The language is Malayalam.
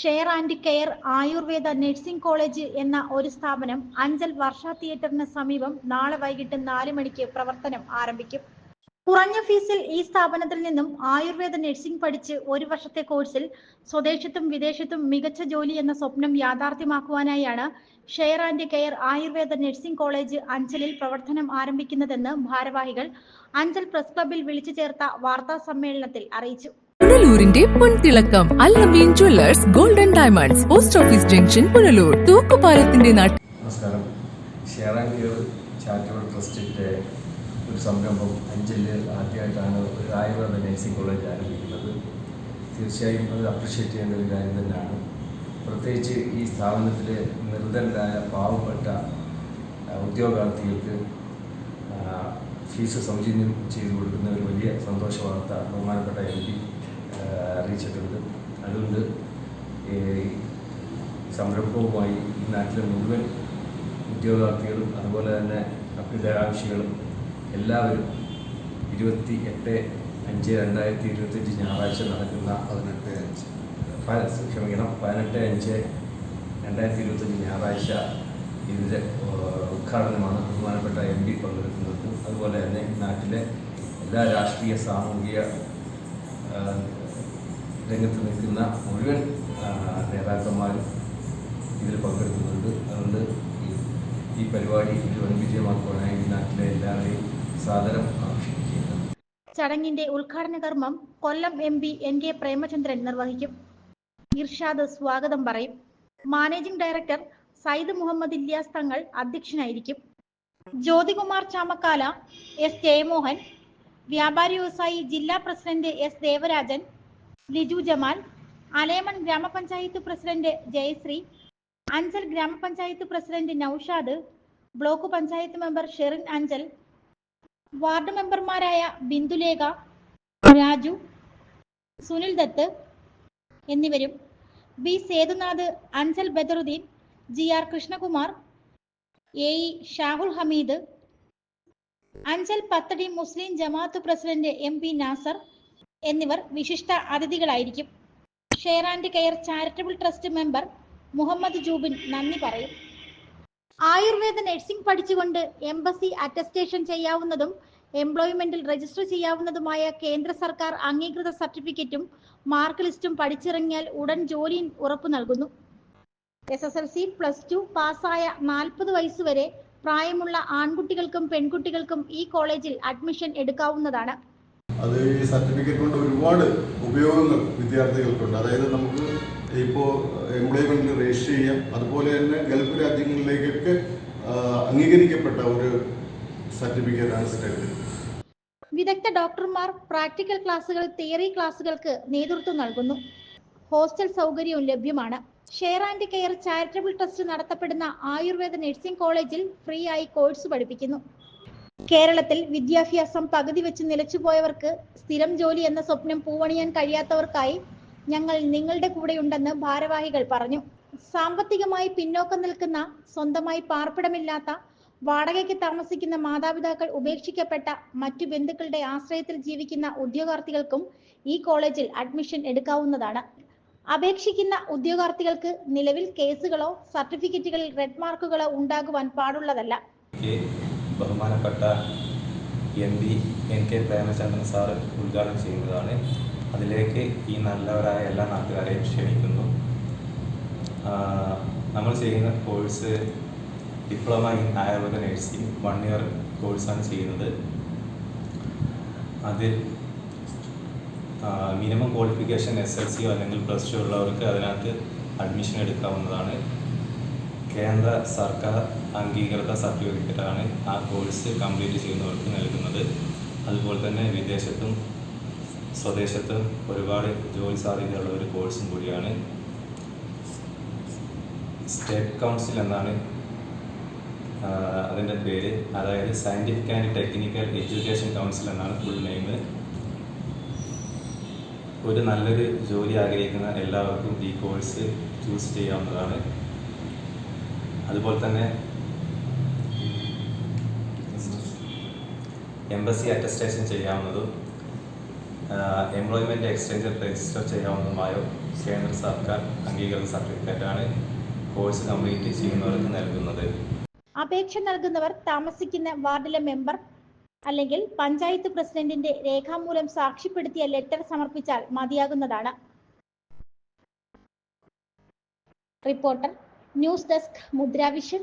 Share and care Ayurveda nursing college എന്ന ഒരു സ്ഥാപനം അഞ്ചൽ വർഷ തിയേറ്ററിന് സമീപം നാളെ വൈകിട്ട് നാല് മണിക്ക് പ്രവർത്തനം ആരംഭിക്കും. കുറഞ്ഞ ഫീസിൽ ഈ സ്ഥാപനത്തിൽ നിന്നും ആയുർവേദ നഴ്സിംഗ് പഠിച്ച് ഒരു വർഷത്തെ കോഴ്സിൽ സ്വദേശത്തും വിദേശത്തും മികച്ച ജോലി എന്ന സ്വപ്നം യാഥാർത്ഥ്യമാക്കുവാനായാണ് share and care Ayurveda nursing college അഞ്ചലിൽ പ്രവർത്തനം ആരംഭിക്കുന്നതെന്ന് ഭാരവാഹികൾ അഞ്ചൽ പ്രസ് ക്ലബിൽ വിളിച്ചു ചേർത്ത വാർത്താ സമ്മേളനത്തിൽ അറിയിച്ചു. പുനലൂരിന്റെ പൊൻതിളക്കം Allameen jewellers golden diamonds post office junction Punalur തൂക്കുപാലത്തിന്റെ നാട്ടിൽ നമസ്കാരം. ഷെയർ ആൻഡ് ഗിയർ ചാരിറ്റബിൾ ട്രസ്റ്റിന്റെ ഒരു സംരംഭം അഞ്ചലിൽ ആദ്യമായിട്ടാണ് ഒരു ആയുർവേദ നഴ്സിംഗ് കോളേജ് ആരംഭിക്കുന്നത്. തീർച്ചയായും അത് അപ്രിഷ്യേറ്റ് ചെയ്യേണ്ട ഒരു കാര്യം തന്നെയാണ്. പ്രത്യേകിച്ച് ഈ സ്ഥാപനത്തിൽ നിർധനരായ പാവപ്പെട്ട ഉദ്യോഗാർത്ഥികൾക്ക് ഫീസ് സൗജന്യം ചെയ്തു കൊടുക്കുന്ന ഒരു വലിയ സന്തോഷ വാർത്ത ബഹുമാനപ്പെട്ട എം പി അറിയിച്ചിട്ടുണ്ട്. അതുകൊണ്ട് സംരംഭവുമായി ഈ നാട്ടിലെ മുഴുവൻ ഉദ്യോഗാർത്ഥികളും അതുപോലെ തന്നെ അഭ്യുദയാവശ്യങ്ങളും എല്ലാവരും ഇരുപത്തി എട്ട് അഞ്ച് രണ്ടായിരത്തി ഇരുപത്തഞ്ച് ഞായറാഴ്ച നടക്കുന്ന പതിനെട്ട് അഞ്ച് ക്ഷമിക്കണം പതിനെട്ട് അഞ്ച് രണ്ടായിരത്തി ഇരുപത്തഞ്ച് ഞായറാഴ്ച ഇതിന്റെ ഉദ്ഘാടനമാണ് ബഹുമാനപ്പെട്ട എം പി പങ്കെടുക്കുന്നത്. അതുപോലെ തന്നെ നാട്ടിലെ എല്ലാ രാഷ്ട്രീയ സാമൂഹിക രംഗത്ത് നിൽക്കുന്ന മുഴുവൻ നേതാക്കന്മാരും ഇതിൽ പങ്കെടുക്കുന്നുണ്ട്. അതുകൊണ്ട് ഈ- പരിപാടി ഒരു വൻ വിജയമാക്കുവാനായി നാട്ടിലെ എല്ലാവരെയും സാദരം ചടങ്ങിന്റെ ഉദ്ഘാടന കർമ്മം Kollam M P N K Premachandran നിർവഹിക്കും. ഇർഷാദ് സ്വാഗതം പറയും. മാനേജിംഗ് ഡയറക്ടർ സയ്യിദ് മുഹമ്മദ് ഇല്യാസ് തങ്ങൾ അധ്യക്ഷനായിരിക്കും. ജ്യോതികുമാർ ചാമക്കാല എസ് ജയമോഹൻ. വ്യാപാരി വ്യവസായി ജില്ലാ പ്രസിഡന്റ് എസ് ദേവരാജൻ. ലിജു ജമാൽ അലേമൺ ഗ്രാമപഞ്ചായത്ത് പ്രസിഡന്റ് ജയശ്രീ അഞ്ചൽ ഗ്രാമപഞ്ചായത്ത് president Noushad block panchayat member Sherin Anchal ward മെമ്പർമാരായ ബിന്ദുലേഖ രാജു സുനിൽ ദത്ത് എന്നിവരും. B. Sethunath Anchal Badaruddin G. R. Krishnakumar A. E. Shahul Hameed Anchal Pathadi Muslim Jamaat president M. P. Nasar എന്നിവർ വിശിഷ്ട അതിഥികളായിരിക്കും. Share and care charitable trust member Muhammad Jubin നന്ദി പറയും. ആയുർവേദ നഴ്സിംഗ് പഠിച്ചുകൊണ്ട് എംബസി അറ്റസ്റ്റേഷൻ ചെയ്യാവുന്നതും എംപ്ലോയ്മെന്റിൽ രജിസ്റ്റർ ചെയ്യാവുന്നതുമായ കേന്ദ്ര സർക്കാർ അംഗീകൃത സർട്ടിഫിക്കറ്റും മാർക്ക് ലിസ്റ്റും പഠിച്ചിറങ്ങിയാൽ ഉടൻ ജോലി ഉറപ്പു നൽകുന്നു. S S L C plus two പാസ്സായ നാൽപ്പത് വയസ്സുവരെ പ്രായമുള്ള ആൺകുട്ടികൾക്കും പെൺകുട്ടികൾക്കും ഈ കോളേജിൽ അഡ്മിഷൻ എടുക്കാവുന്നതാണ്. അത് ഈ സർട്ടിഫിക്കറ്റ് കൊണ്ട് ഒരുപാട് ഉപയോഗങ്ങൾ വിദ്യാർത്ഥികൾക്കുണ്ട്. അതായത് നമുക്ക് ഇപ്പോൾ എംപ്ലോയ്മെന്റിൽ രജിസ്റ്റർ ചെയ്യാം. അതുപോലെ തന്നെ ഗൾഫ് രാജ്യങ്ങളിലേക്കൊക്കെ അംഗീകരിക്കപ്പെട്ട ഒരു സർട്ടിഫിക്കറ്റാണ് സ്റ്റഡി വിദഗ്ധ ഡോക്ടർമാർ പ്രാക്ടിക്കൽ ക്ലാസുകൾ തിയറി ക്ലാസുകൾക്ക് നേതൃത്വം നൽകുന്നു. ഹോസ്റ്റൽ സൗകര്യവും ലഭ്യമാണ്. Share and care charitable trust നടത്തപ്പെടുന്ന ആയുർവേദ നഴ്സിംഗ് കോളേജിൽ ഫ്രീ ആയി കോഴ്സ് പഠിപ്പിക്കുന്നു. കേരളത്തിൽ വിദ്യാഭ്യാസം പകുതി വെച്ച് നിലച്ചുപോയവർക്ക് സ്ഥിരം ജോലി എന്ന സ്വപ്നം പൂവണിയാൻ കഴിയാത്തവർക്കായി ഞങ്ങൾ നിങ്ങളുടെ കൂടെയുണ്ടെന്ന് ഭാരവാഹികൾ പറഞ്ഞു. സാമ്പത്തികമായി പിന്നോക്കം നിൽക്കുന്ന സ്വന്തമായി പാർപ്പിടമില്ലാത്ത വാടകയ്ക്ക് താമസിക്കുന്ന മാതാപിതാക്കൾ ഉപേക്ഷിക്കപ്പെട്ട മറ്റു ബന്ധുക്കളുടെ ആശ്രയത്തിൽ ജീവിക്കുന്ന ഉദ്യോഗാർത്ഥികൾക്കും ഈ കോളേജിൽ അഡ്മിഷൻ എടുക്കാവുന്നതാണ്. അപേക്ഷിക്കുന്ന ഉദ്യോഗാർത്ഥികൾക്ക് നിലവിൽ കേസുകളോ സർട്ടിഫിക്കറ്റുകളിൽ റെഡ് മാർക്കുകളോ ഉണ്ടാകുവാൻ പാടുള്ളതല്ല. ബഹുമാനപ്പെട്ട M P N K Premachandran sir ഉദ്ഘാടനം ചെയ്യുന്നതാണ്. അതിലേക്ക് ഈ നല്ലവരായ എല്ലാ നാട്ടുകാരെയും ക്ഷണിക്കുന്നു. നമ്മൾ ചെയ്യുന്ന course diploma in Ayurveda nursing one year കോഴ്സാണ് ചെയ്യുന്നത്. അതിൽ മിനിമം ക്വാളിഫിക്കേഷൻ എസ് എൽ സിയോ അല്ലെങ്കിൽ പ്ലസ് ടു ഉള്ളവർക്ക് അതിനകത്ത് അഡ്മിഷൻ എടുക്കാവുന്നതാണ്. കേന്ദ്ര സർക്കാർ അംഗീകൃത സർട്ടിഫിക്കറ്റാണ് ആ കോഴ്സ് കംപ്ലീറ്റ് ചെയ്യുന്നവർക്ക് നൽകുന്നത്. അതുപോലെ തന്നെ വിദേശത്തും സ്വദേശത്തും ഒരുപാട് ജോലി സാധ്യതയുള്ള ഒരു കോഴ്സും കൂടിയാണ്. സ്റ്റേറ്റ് കൗൺസിൽ എന്നാണ് അതിന്റെ പേര്. അതായത് scientific and technical education council എന്നാണ് ഫുൾ നെയിം ഒരു നല്ലൊരു ജോലി ആഗ്രഹിക്കുന്ന എല്ലാവർക്കും ഈ കോഴ്സ് ചൂസ് ചെയ്യാവുന്നതാണ്. അതുപോലെ തന്നെ എംബസി അറ്റസ്റ്റേഷൻ ചെയ്യാവുന്നതും എംപ്ലോയ്മെന്റ് എക്സ്ചേഞ്ച് രജിസ്റ്റർ ചെയ്യാവുന്നതുമായ കേന്ദ്ര സർക്കാർ അംഗീകൃത സർട്ടിഫിക്കറ്റാണ് കോഴ്സ് കംപ്ലീറ്റ് ചെയ്യുന്നവർക്ക് നൽകുന്നത്. അപേക്ഷ നൽകുന്നവർ താമസിക്കുന്ന വാർഡിലെ മെമ്പർ അല്ലെങ്കിൽ പഞ്ചായത്ത് പ്രസിഡന്റിന്റെ രേഖാമൂലം സാക്ഷ്യപ്പെടുത്തിയ ലെറ്റർ സമർപ്പിച്ചാൽ മതിയാകുന്നതാണ്. Reporter news desk Mudra Vision